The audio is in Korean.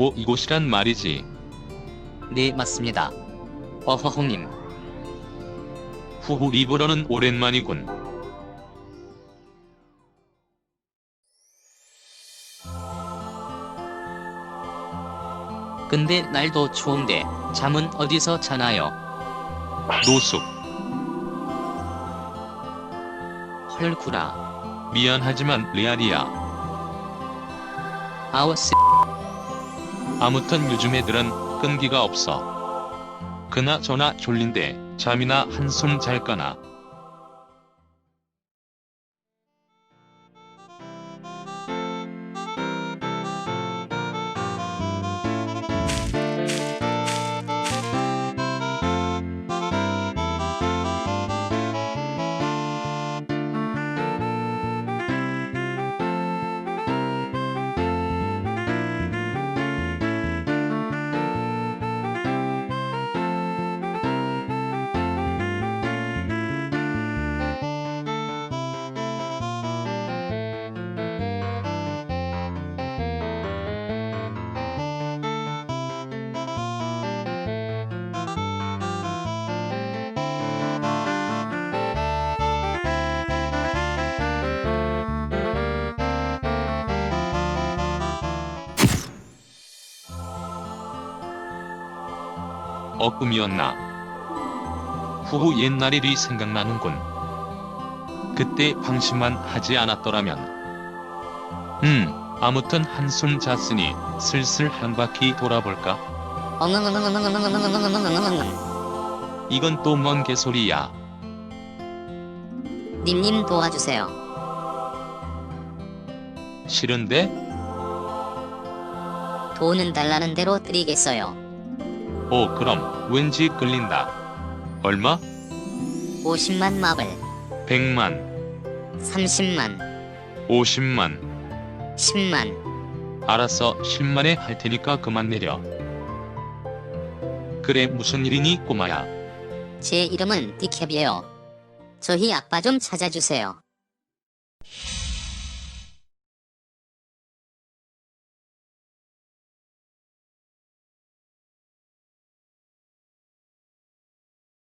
바로 이곳이란 말이지. 네, 맞습니다. 어허홍님, 후후 리브러는 오랜만이군. 근데 날도 추운데 잠은 어디서 자나요? 노숙. 헐구라. 미안하지만 레알이야. 아우스. 아무튼 요즘 애들은 끈기가 없어. 그나저나 졸린데 잠이나 한숨 잘까나. 어 꿈이었나. 후후 옛날 일이 생각나는군. 그때 방심만 하지 않았더라면. 음, 아무튼 한숨 잤으니 슬슬 한 바퀴 돌아볼까? 이건 또 뭔 개소리야. 님님 도와주세요. 싫은데? 돈은 달라는 대로 드리겠어요. 오, 그럼 왠지 끌린다. 얼마? 50만 마블, 100만, 30만, 50만. 10만. 알았어, 10만에 할 테니까 그만 내려. 그래, 무슨 일이니, 꼬마야? 제 이름은 디캡이에요. 저희 아빠 좀 찾아주세요.